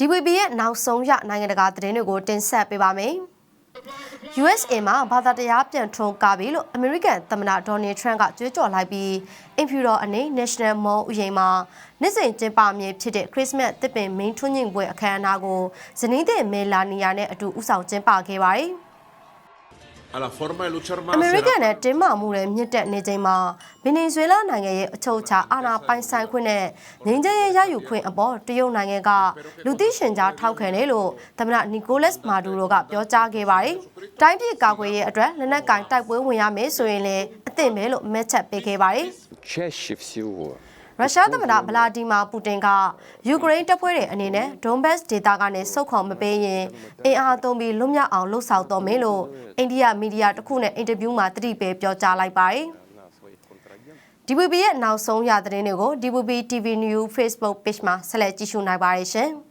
DVB ရဲ့နောက်ဆုံးရနိုင်ငံတကာသတင်းတွေကိုတင်ဆက်ပေးပါမယ်။ USA မှာဘာသာတရားပြန်ထွန်းကားပြီလို့အမေရိကန်သမ္မတဒေါ်နယ်ထရန့်ကကြွေးကြော်လိုက်ပြီးအင်ဖြူတော်အနေ National Mall ဥယျာဉ်မှာနေ့စဉ်ကျင်းပမည်ဖြစ်တဲ့ Christmas တစ်ပင်မင်းထွန်းညင်ပွဲအခမ်းအနားကိုဇနီးသည်မဲလာနီယာနဲ့အတူဥဆောင်ကျင်းပခဲ့ပါတယ်။ အမေရိကန်နဲ့တင်းမာမှုတွေမြင့်တက်နေချိန်မှာဗင်နီဇွဲလားနိုင်ငံရဲ့အချုပ်အခြာအာဏာပိုင်ဆိုင်ခွင့်နဲ့ငြိမ်းချမ်းရေးရယူခွင့်အပေါ်တရုတ်နိုင်ငံကလူသိရှင်ကြားထောက်ခံတယ်လို့သမ္မတနီကိုလတ်မာဒူရိုကပြောကြားခဲ့ပါတယ်။တိုင်းပြည်ကာကွယ်ရေးအတွက်လက်နက်ကင်တိုက်ပွဲဝင်ရမယ်ဆိုရင်လည်းအသင့်ပဲလို့မှတ်ချက်ပေးခဲ့ပါတယ်။ ရုရှားသမ္မတဗလာဒီမာပူတင်ကယူကရိန်းတပ်ဖွဲ့တွေအနေနဲ့ဒွန်ဘတ်စ်ဒေသကနေဆုတ်ခွာမပေးရင်အင်အားသုံးပြီးလွတ်မြောက်အောင်လှုပ်ဆောင်တော်မယ်လို့အိန္ဒိယမီဒီယာတစ်ခုနဲ့အင်တာဗျူးမှာတတိပေးပြောကြားလိုက်ပါတယ်။ DVB ရဲ့နောက်ဆုံးရသတင်းတွေကို DVB TV News Facebook Page မှာဆက်လက်ကြည့်ရှုနိုင်ပါတယ်ရှင်။